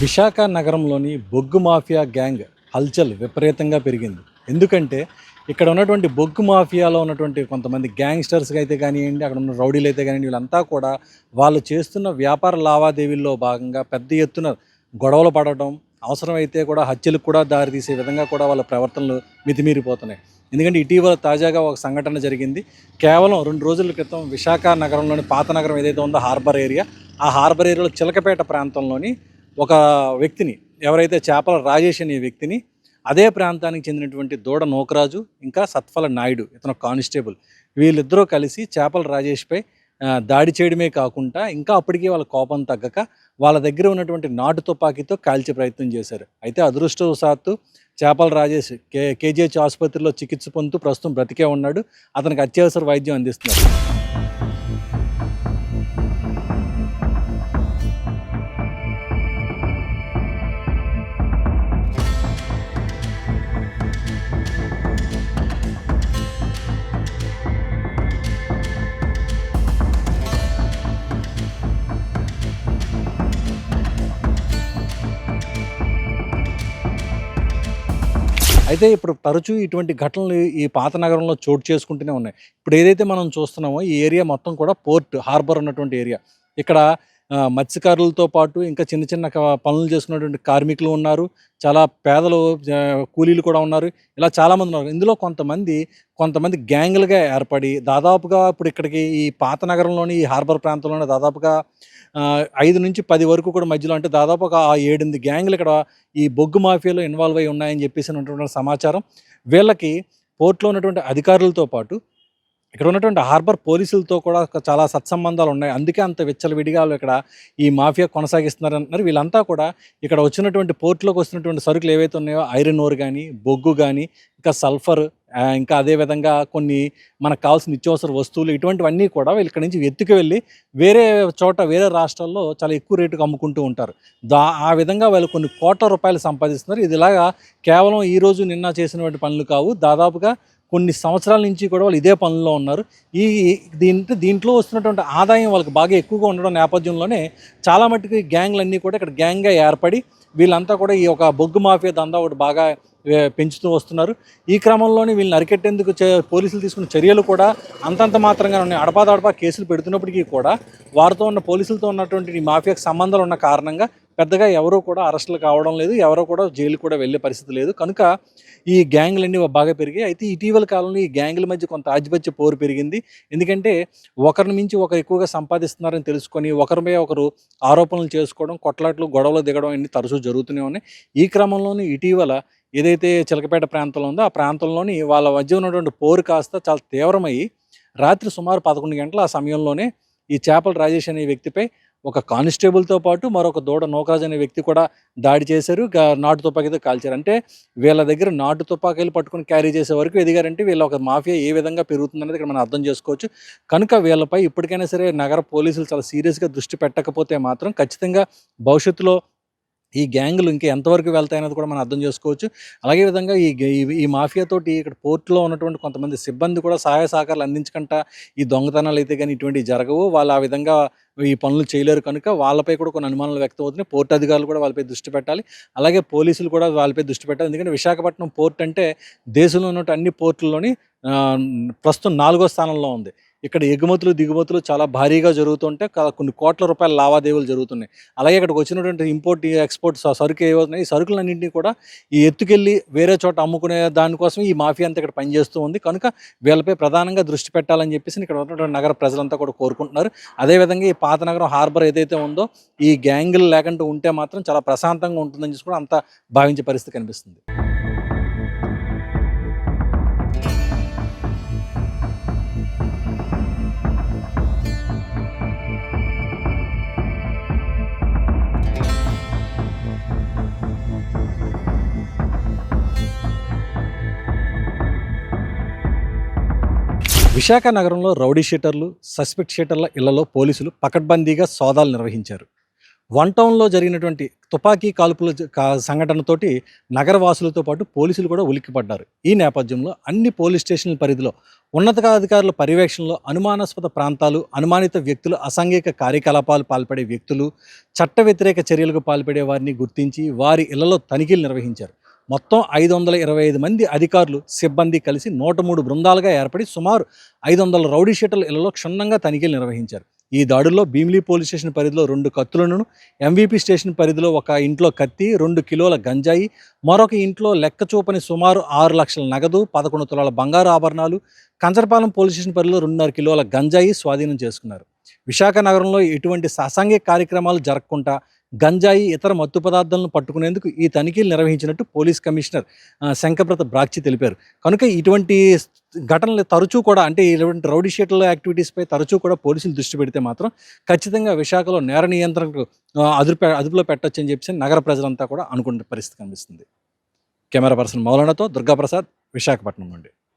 విశాఖ నగరంలోని బొగ్గు mafia gang హల్చల్ విపరీతంగా పెరిగింది. ఎందుకంటే ఇక్కడ ఉన్నటువంటి బొగ్గు మాఫియాలో ఉన్నటువంటి కొంతమంది గ్యాంగ్స్టర్స్గా అయితే కానివ్వండి అక్కడ ఉన్న రౌడీలు అయితే కానివ్వండి వీళ్ళంతా కూడా వాళ్ళు చేస్తున్న వ్యాపార లావాదేవీల్లో భాగంగా పెద్ద ఎత్తున గొడవలు పడటం అవసరమైతే కూడా హత్యలకు కూడా దారితీసే విధంగా కూడా వాళ్ళ ప్రవర్తనలు మితిమీరిపోతున్నాయి. ఎందుకంటే ఇటీవల తాజాగా ఒక సంఘటన జరిగింది. కేవలం రెండు రోజుల క్రితం విశాఖ నగరంలోని పాత నగరం ఏదైతే ఉందో హార్బర్ ఏరియా ఆ హార్బర్ ఏరియాలో చిలకపేట ప్రాంతంలోని ఒక వ్యక్తిని ఎవరైతే చేపల రాజేష్ అనే వ్యక్తిని అదే ప్రాంతానికి చెందినటువంటి దూడ నోకరాజు ఇంకా సత్ఫల నాయుడు ఇతను కానిస్టేబుల్ వీళ్ళిద్దరూ కలిసి చేపల రాజేష్పై దాడి చేయడమే కాకుండా ఇంకా అప్పటికే వాళ్ళ కోపం తగ్గక వాళ్ళ దగ్గర ఉన్నటువంటి నాటు తుపాకీతో కాల్చే ప్రయత్నం చేశారు. అయితే అదృష్టవశాత్తు చేపల రాజేష్ కే కేజీహెచ్ ఆసుపత్రిలో చికిత్స పొందుతూ ప్రస్తుతం బ్రతికే ఉన్నాడు. అతనికి అత్యవసర వైద్యం అందిస్తున్నారు. అయితే ఇప్పుడు తరచూ ఇటువంటి ఘటనలు ఈ పాత నగరంలో చోటు చేసుకుంటూనే ఉన్నాయి. ఇప్పుడు ఏదైతే మనం చూస్తున్నామో ఈ ఏరియా మొత్తం కూడా పోర్ట్ హార్బర్ ఉన్నటువంటి ఏరియా. ఇక్కడ మత్స్యకారులతో పాటు ఇంకా చిన్న చిన్న పనులు చేసుకున్నటువంటి కార్మికులు ఉన్నారు. చాలా పేదలు కూలీలు కూడా ఉన్నారు. ఇలా చాలామంది ఉన్నారు. ఇందులో కొంతమంది కొంతమంది గ్యాంగులుగా ఏర్పడి దాదాపుగా ఇప్పుడు ఇక్కడికి ఈ పాత నగరంలోని ఈ హార్బర్ ప్రాంతంలోనే దాదాపుగా ఐదు నుంచి పది వరకు కూడా మధ్యలో అంటే దాదాపు ఒక ఆ ఏడెనిమిది గ్యాంగులు ఇక్కడ ఈ బొగ్గు మాఫియాలో ఇన్వాల్వ్ అయి ఉన్నాయని చెప్పేసి ఉన్నటువంటి సమాచారం. వీళ్ళకి పోర్ట్లో ఉన్నటువంటి అధికారులతో పాటు ఇక్కడ ఉన్నటువంటి హార్బర్ పోలీసులతో కూడా చాలా సత్సంబంధాలు ఉన్నాయి. అందుకే అంత విచ్చలవిడిగా విడిగాలు ఇక్కడ ఈ మాఫియా కొనసాగిస్తున్నారు అంటున్నారు వీళ్ళంతా కూడా ఇక్కడ వచ్చినటువంటి పోర్టులోకి వస్తున్నటువంటి సరుకులు ఏవైతే ఉన్నాయో ఐరన్ ఓర్ కానీ బొగ్గు కానీ ఇంకా సల్ఫర్ ఇంకా అదేవిధంగా కొన్ని మనకు కావాల్సిన నిత్యావసర వస్తువులు ఇటువంటివన్నీ కూడా వీళ్ళు ఇక్కడ నుంచి ఎత్తుకు వెళ్ళి వేరే చోట వేరే రాష్ట్రాల్లో చాలా ఎక్కువ రేటుకు అమ్ముకుంటూ ఉంటారు. దా ఆ విధంగా వాళ్ళు కొన్ని కోట్ల రూపాయలు సంపాదిస్తున్నారు. ఇది ఇలాగా కేవలం ఈ రోజు నిన్న చేసినటువంటి పనులు కావు. దాదాపుగా కొన్ని సంవత్సరాల నుంచి కూడా వాళ్ళు ఇదే పనుల్లో ఉన్నారు. ఈ దీంట్లో దీంట్లో వస్తున్నటువంటి ఆదాయం వాళ్ళకి బాగా ఎక్కువగా ఉండడం నేపథ్యంలోనే చాలా మట్టుకు గ్యాంగ్లన్నీ కూడా ఇక్కడ గ్యాంగ్గా ఏర్పడి వీళ్ళంతా కూడా ఈ ఒక బొగ్గు మాఫియా దందా ఒకటి బాగా పెంచుతూ వస్తున్నారు. ఈ క్రమంలోనే వీళ్ళని అరికెట్టేందుకు పోలీసులు తీసుకున్న చర్యలు కూడా అంతంత మాత్రంగా ఉన్నాయి. అడపాదడపా కేసులు పెడుతున్నప్పటికీ కూడా వారితో ఉన్న పోలీసులతో ఉన్నటువంటి ఈ మాఫియాకు సంబంధాలు ఉన్న కారణంగా పెద్దగా ఎవరూ కూడా అరెస్టులు కావడం లేదు ఎవరో కూడా జైలు కూడా వెళ్ళే పరిస్థితి లేదు. కనుక ఈ గ్యాంగ్లన్నీ బాగా పెరిగాయి. అయితే ఇటీవల కాలంలో ఈ గ్యాంగుల మధ్య కొంత ఆధిపత్య పోరు పెరిగింది. ఎందుకంటే ఒకరిని మించి ఒకరు ఎక్కువగా సంపాదిస్తున్నారని తెలుసుకొని ఒకరిపై ఒకరు ఆరోపణలు చేసుకోవడం కొట్లాట్లు గొడవలు దిగడం అన్ని తరచూ జరుగుతూనే ఉన్నాయి. ఈ క్రమంలోనే ఇటీవల ఏదైతే చిలకపేట ప్రాంతంలో ఉందో ఆ ప్రాంతంలోని వాళ్ళ మధ్య ఉన్నటువంటి పోరు కాస్త చాలా తీవ్రమయ్యి రాత్రి సుమారు పదకొండు గంటల ఆ సమయంలోనే ఈ చేపల రాజేష్ అనే వ్యక్తిపై ఒక కానిస్టేబుల్తో పాటు మరొక దూడ నోకరాజ్ అనే వ్యక్తి కూడా దాడి చేశారు. నాటు తుపాకీతో కాల్చారు. అంటే వీళ్ళ దగ్గర నాటు తుపాకీలు పట్టుకుని క్యారీ చేసే వరకు ఎదిగారంటే వీళ్ళ ఒక మాఫియా ఏ విధంగా పెరుగుతుందనేది ఇక్కడ మనం అర్థం చేసుకోవచ్చు. కనుక వీళ్ళపై ఇప్పటికైనా సరే నగర పోలీసులు చాలా సీరియస్గా దృష్టి పెట్టకపోతే మాత్రం ఖచ్చితంగా భవిష్యత్తులో ఈ గ్యాంగులు ఇంకా ఎంతవరకు వెళ్తాయనేది కూడా మనం అర్థం చేసుకోవచ్చు. అలాగే విధంగా ఈ ఈ- మాఫియాతోటి ఇక్కడ పోర్టులో ఉన్నటువంటి కొంతమంది సిబ్బంది కూడా సహాయ సహకారాలు అందించకుండా ఈ దొంగతనాలు అయితే కానీ ఇటువంటివి జరగవు. వాళ్ళు ఆ విధంగా ఈ పనులు చేయలేరు కనుక వాళ్ళపై కూడా కొన్ని అనుమానాలు వ్యక్తం అవుతున్నాయి పోర్ట్ అధికారులు కూడా వాళ్ళపై దృష్టి పెట్టాలి. అలాగే పోలీసులు కూడా వాళ్ళపై దృష్టి పెట్టాలి. ఎందుకంటే విశాఖపట్నం పోర్ట్ అంటే దేశంలో ఉన్నటువంటి అన్ని పోర్టుల్లోని ప్రస్తుతం నాలుగో స్థానంలో ఉంది. ఇక్కడ ఎగుమతులు దిగుమతులు చాలా భారీగా జరుగుతుంటే కొన్ని కోట్ల రూపాయల లావాదేవీలు జరుగుతున్నాయి. అలాగే ఇక్కడికి వచ్చినటువంటి ఇంపోర్ట్ ఎక్స్పోర్ట్ సరుకు ఏవవుతున్నాయి ఈ సరుకులన్నింటినీ కూడా ఈ ఎత్తుకెళ్ళి వేరే చోట అమ్ముకునే దానికోసం ఈ మాఫియా అంతా ఇక్కడ పనిచేస్తూ ఉంది. కనుక వీళ్ళపై ప్రధానంగా దృష్టి పెట్టాలని చెప్పేసి ఇక్కడ ఉన్నటువంటి నగర ప్రజలంతా కూడా కోరుకుంటున్నారు. అదేవిధంగా ఈ పాత నగరం హార్బర్ ఏదైతే ఉందో ఈ గ్యాంగిల్ లేకుండా ఉంటే మాత్రం చాలా ప్రశాంతంగా ఉంటుందని చెప్పి కూడా అంత భావించే పరిస్థితి కనిపిస్తుంది. విశాఖ నగరంలో రౌడీ షీటర్లు సస్పెక్ట్ షీటర్ల ఇళ్ళలో పోలీసులు పకడ్బందీగా సోదాలు నిర్వహించారు. వన్ టౌన్లో జరిగినటువంటి తుపాకీ కాల్పుల సంఘటనతోటి నగరవాసులతో పాటు పోలీసులు కూడా ఉలిక్కిపడ్డారు. ఈ నేపథ్యంలో అన్ని పోలీస్ స్టేషన్ల పరిధిలో ఉన్నతాధికారుల పర్యవేక్షణలో అనుమానాస్పద ప్రాంతాలు అనుమానిత వ్యక్తులు అసాంఘిక కార్యకలాపాలు పాల్పడే వ్యక్తులు చట్ట వ్యతిరేక చర్యలకు పాల్పడే వారిని గుర్తించి వారి ఇళ్ళలో తనిఖీలు నిర్వహించారు. మొత్తం ఐదు వందల ఇరవై ఐదు మంది అధికారులు సిబ్బంది కలిసి నూట మూడు బృందాలుగా ఏర్పడి సుమారు ఐదు వందల రౌడీ షీటర్ల ఇళ్ళలో క్షుణ్ణంగా తనిఖీలు నిర్వహించారు. ఈ దాడుల్లో భీమిలీ పోలీస్ స్టేషన్ పరిధిలో రెండు కత్తులను ఎంవీపీ స్టేషన్ పరిధిలో ఒక ఇంట్లో కత్తి రెండు కిలోల గంజాయి మరొక ఇంట్లో లెక్క చూపని సుమారు ఆరు లక్షల నగదు పదకొండు తులాల బంగారు ఆభరణాలు కంచరపాలెం పోలీస్ స్టేషన్ పరిధిలో రెండున్నర కిలోల గంజాయి స్వాధీనం చేసుకున్నారు. విశాఖ నగరంలో ఎటువంటి అసాంఘిక కార్యక్రమాలు జరగకుండా గంజాయి ఇతర మత్తు పదార్థాలను పట్టుకునేందుకు ఈ తనిఖీలు నిర్వహించినట్టు పోలీస్ కమిషనర్ శంకర్ప్రత బ్రాక్చి తెలిపారు. కనుక ఇటువంటి ఘటనలు తరచూ కూడా అంటే ఇటువంటి రౌడీ షీట్ల యాక్టివిటీస్పై తరచూ కూడా పోలీసులు దృష్టి పెడితే మాత్రం ఖచ్చితంగా విశాఖలో నేర నియంత్రణకు అదుపు అదుపులో పెట్టొచ్చు అని నగర ప్రజలంతా కూడా అనుకునే పరిస్థితి కనిపిస్తుంది. కెమెరా పర్సన్ మౌలానాతో దుర్గాప్రసాద్ విశాఖపట్నం నుండి.